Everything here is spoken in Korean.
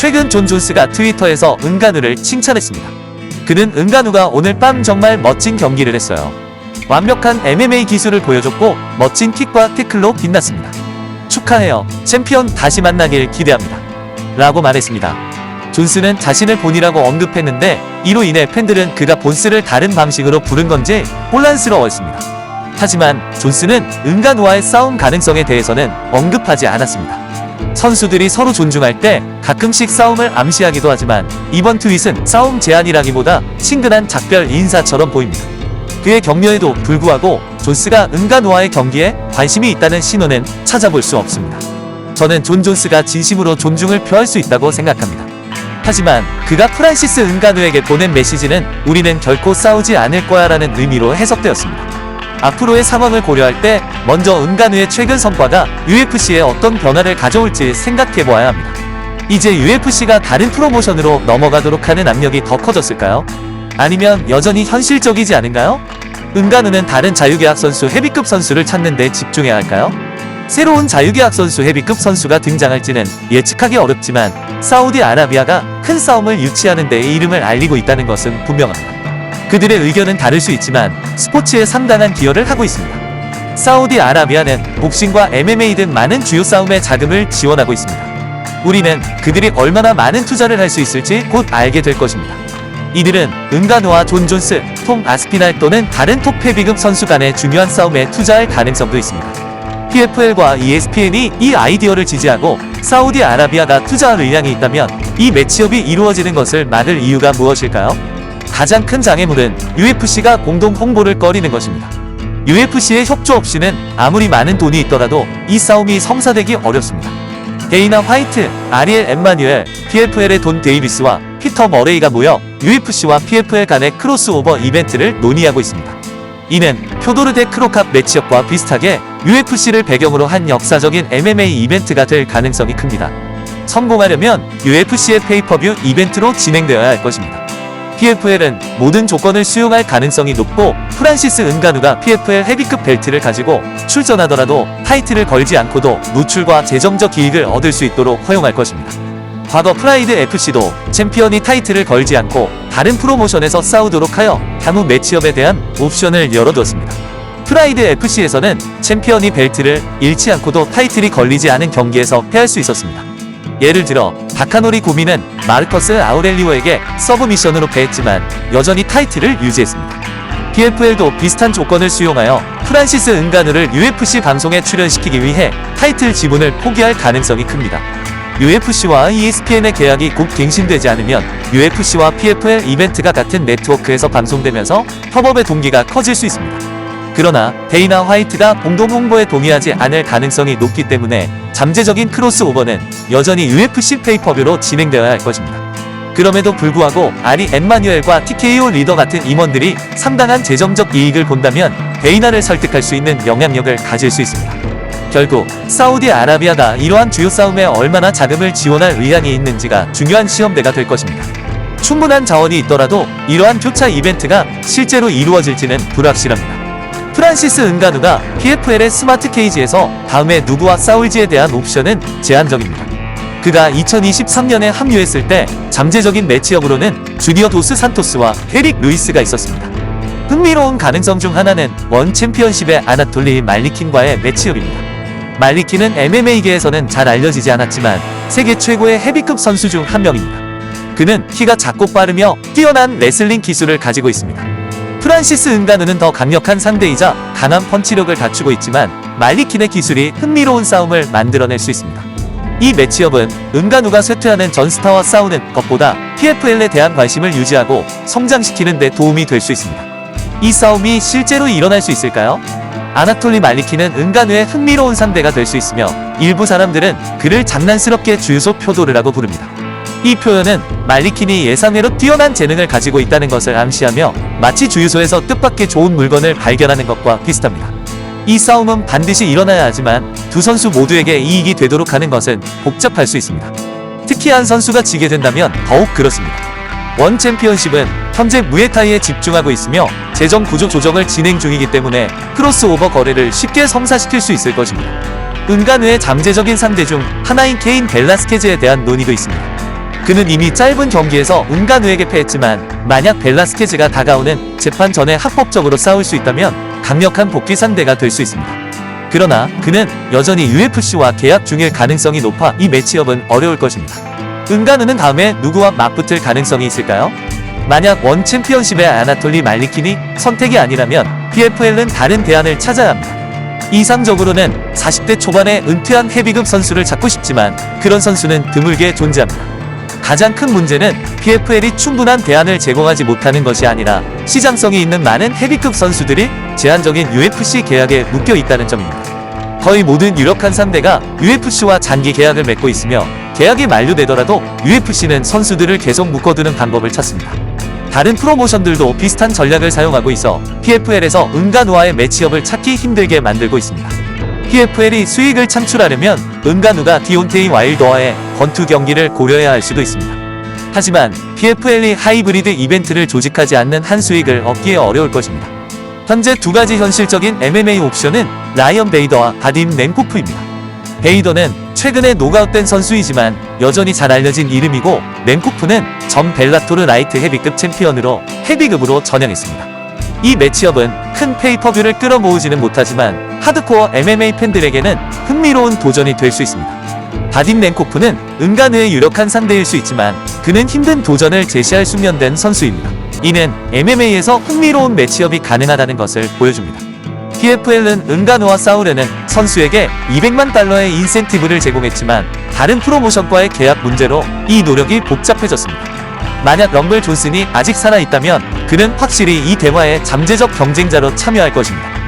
최근 존 존스가 트위터에서 은간우를 칭찬했습니다. 그는 은간우가 오늘 밤 정말 멋진 경기를 했어요. 완벽한 MMA 기술을 보여줬고 멋진 킥과 태클로 빛났습니다. 축하해요. 챔피언 다시 만나길 기대합니다. 라고 말했습니다. 존스는 자신을 본이라고 언급했는데 이로 인해 팬들은 그가 본스를 다른 방식으로 부른 건지 혼란스러워했습니다. 하지만 존스는 은간우와의 싸움 가능성에 대해서는 언급하지 않았습니다. 선수들이 서로 존중할 때 가끔씩 싸움을 암시하기도 하지만 이번 트윗은 싸움 제안이라기보다 친근한 작별 인사처럼 보입니다. 그의 격려에도 불구하고 존스가 은간우와의 경기에 관심이 있다는 신호는 찾아볼 수 없습니다. 저는 존 존스가 진심으로 존중을 표할 수 있다고 생각합니다. 하지만 그가 프란시스 은간우에게 보낸 메시지는 우리는 결코 싸우지 않을 거야 라는 의미로 해석되었습니다. 앞으로의 상황을 고려할 때 먼저 은간우의 최근 성과가 UFC에 어떤 변화를 가져올지 생각해 보아야 합니다. 이제 UFC가 다른 프로모션으로 넘어가도록 하는 압력이 더 커졌을까요? 아니면 여전히 현실적이지 않은가요? 은간우는 다른 자유계약 선수 헤비급 선수를 찾는 데 집중해야 할까요? 새로운 자유계약 선수 헤비급 선수가 등장할지는 예측하기 어렵지만 사우디아라비아가 큰 싸움을 유치하는 데 이름을 알리고 있다는 것은 분명합니다. 그들의 의견은 다를 수 있지만 스포츠에 상당한 기여를 하고 있습니다. 사우디아라비아는 복싱과 MMA 등 많은 주요 싸움에 자금을 지원하고 있습니다. 우리는 그들이 얼마나 많은 투자를 할 수 있을지 곧 알게 될 것입니다. 이들은 은간호와 존 존스, 톰 아스피날 또는 다른 톱 헤비급 선수 간의 중요한 싸움에 투자할 가능성도 있습니다. PFL과 ESPN이 이 아이디어를 지지하고 사우디아라비아가 투자할 의향이 있다면 이 매치업이 이루어지는 것을 막을 이유가 무엇일까요? 가장 큰 장애물은 UFC가 공동 홍보를 꺼리는 것입니다. UFC의 협조 없이는 아무리 많은 돈이 있더라도 이 싸움이 성사되기 어렵습니다. 데이나 화이트, 아리엘 엠마뉴엘, PFL의 돈 데이비스와 피터 머레이가 모여 UFC와 PFL 간의 크로스오버 이벤트를 논의하고 있습니다. 이는 표도르 대 크로캅 매치업과 비슷하게 UFC를 배경으로 한 역사적인 MMA 이벤트가 될 가능성이 큽니다. 성공하려면 UFC의 페이퍼뷰 이벤트로 진행되어야 할 것입니다. PFL은 모든 조건을 수용할 가능성이 높고 프란시스 은가누가 PFL 헤비급 벨트를 가지고 출전하더라도 타이틀을 걸지 않고도 노출과 재정적 이익을 얻을 수 있도록 허용할 것입니다. 과거 프라이드 FC도 챔피언이 타이틀을 걸지 않고 다른 프로모션에서 싸우도록 하여 향후 매치업에 대한 옵션을 열어두었습니다. 프라이드 FC에서는 챔피언이 벨트를 잃지 않고도 타이틀이 걸리지 않은 경기에서 패할 수 있었습니다. 예를 들어 다카노리 고미는 마르커스 아우렐리오에게 서브 미션으로 패했지만 여전히 타이틀을 유지했습니다. PFL도 비슷한 조건을 수용하여 프란시스 은가누를 UFC 방송에 출연시키기 위해 타이틀 지분을 포기할 가능성이 큽니다. UFC와 ESPN의 계약이 곧 갱신되지 않으면 UFC와 PFL 이벤트가 같은 네트워크에서 방송되면서 협업의 동기가 커질 수 있습니다. 그러나 데이나 화이트가 공동 홍보에 동의하지 않을 가능성이 높기 때문에 잠재적인 크로스오버는 여전히 UFC 페이퍼뷰로 진행되어야 할 것입니다. 그럼에도 불구하고 아리 엠마뉴엘과 TKO 리더 같은 임원들이 상당한 재정적 이익을 본다면 데이나를 설득할 수 있는 영향력을 가질 수 있습니다. 결국 사우디아라비아가 이러한 주요 싸움에 얼마나 자금을 지원할 의향이 있는지가 중요한 시험대가 될 것입니다. 충분한 자원이 있더라도 이러한 교차 이벤트가 실제로 이루어질지는 불확실합니다. 프란시스 은가누가 PFL의 스마트 케이지에서 다음에 누구와 싸울지에 대한 옵션은 제한적입니다. 그가 2023년에 합류했을 때 잠재적인 매치업으로는 주니어 도스 산토스와 헤릭 루이스가 있었습니다. 흥미로운 가능성 중 하나는 원 챔피언십의 아나톨리 말리킨과의 매치업입니다. 말리킨은 MMA계에서는 잘 알려지지 않았지만 세계 최고의 헤비급 선수 중 한 명입니다. 그는 키가 작고 빠르며 뛰어난 레슬링 기술을 가지고 있습니다. 프란시스 은가누는 더 강력한 상대이자 강한 펀치력을 갖추고 있지만 말리킨의 기술이 흥미로운 싸움을 만들어낼 수 있습니다. 이 매치업은 은가누가 쇠퇴하는 전스타와 싸우는 것보다 PFL에 대한 관심을 유지하고 성장시키는 데 도움이 될 수 있습니다. 이 싸움이 실제로 일어날 수 있을까요? 아나톨리 말리키는 은가누의 흥미로운 상대가 될 수 있으며 일부 사람들은 그를 장난스럽게 주유소 표도르라고 부릅니다. 이 표현은 말리킨이 예상외로 뛰어난 재능을 가지고 있다는 것을 암시하며 마치 주유소에서 뜻밖의 좋은 물건을 발견하는 것과 비슷합니다. 이 싸움은 반드시 일어나야 하지만 두 선수 모두에게 이익이 되도록 하는 것은 복잡할 수 있습니다. 특히 한 선수가 지게 된다면 더욱 그렇습니다. 원 챔피언십은 현재 무에타이에 집중하고 있으며 재정 구조 조정을 진행 중이기 때문에 크로스오버 거래를 쉽게 성사시킬 수 있을 것입니다. 은간우의 잠재적인 상대 중 하나인 케인 벨라스케즈에 대한 논의도 있습니다. 그는 이미 짧은 경기에서 은간우에게 패했지만 만약 벨라스케즈가 다가오는 재판 전에 합법적으로 싸울 수 있다면 강력한 복귀 상대가 될 수 있습니다. 그러나 그는 여전히 UFC와 계약 중일 가능성이 높아 이 매치업은 어려울 것입니다. 은간우는 다음에 누구와 맞붙을 가능성이 있을까요? 만약 원 챔피언십의 아나톨리 말리킨이 선택이 아니라면 PFL은 다른 대안을 찾아야 합니다. 이상적으로는 40대 초반에 은퇴한 헤비급 선수를 찾고 싶지만 그런 선수는 드물게 존재합니다. 가장 큰 문제는 PFL이 충분한 대안을 제공하지 못하는 것이 아니라 시장성이 있는 많은 헤비급 선수들이 제한적인 UFC 계약에 묶여 있다는 점입니다. 거의 모든 유력한 상대가 UFC와 장기 계약을 맺고 있으며 계약이 만료되더라도 UFC는 선수들을 계속 묶어두는 방법을 찾습니다. 다른 프로모션들도 비슷한 전략을 사용하고 있어 PFL에서 은간우와의 매치업을 찾기 힘들게 만들고 있습니다. PFL이 수익을 창출하려면 은간우가 디온테이 와일더와의 권투 경기를 고려해야 할 수도 있습니다. 하지만 PFL이 하이브리드 이벤트를 조직하지 않는 한 수익을 얻기에 어려울 것입니다. 현재 두 가지 현실적인 MMA 옵션은 라이언 베이더와 바딘 랭코프입니다. 베이더는 최근에 노가웃된 선수이지만 여전히 잘 알려진 이름이고 랭코프는 전 벨라토르 라이트 헤비급 챔피언으로 헤비급으로 전향했습니다. 이 매치업은 큰 페이퍼뷰를 끌어모으지는 못하지만 하드코어 MMA 팬들에게는 흥미로운 도전이 될 수 있습니다. 바딘 랭코프는 은간우의 유력한 상대일 수 있지만 그는 힘든 도전을 제시할 숙련된 선수입니다. 이는 MMA에서 흥미로운 매치업이 가능하다는 것을 보여줍니다. PFL은 은간우와 싸우려는 선수에게 200만 달러의 인센티브를 제공했지만 다른 프로모션과의 계약 문제로 이 노력이 복잡해졌습니다. 만약 럼블 존슨이 아직 살아있다면 그는 확실히 이 대화의 잠재적 경쟁자로 참여할 것입니다.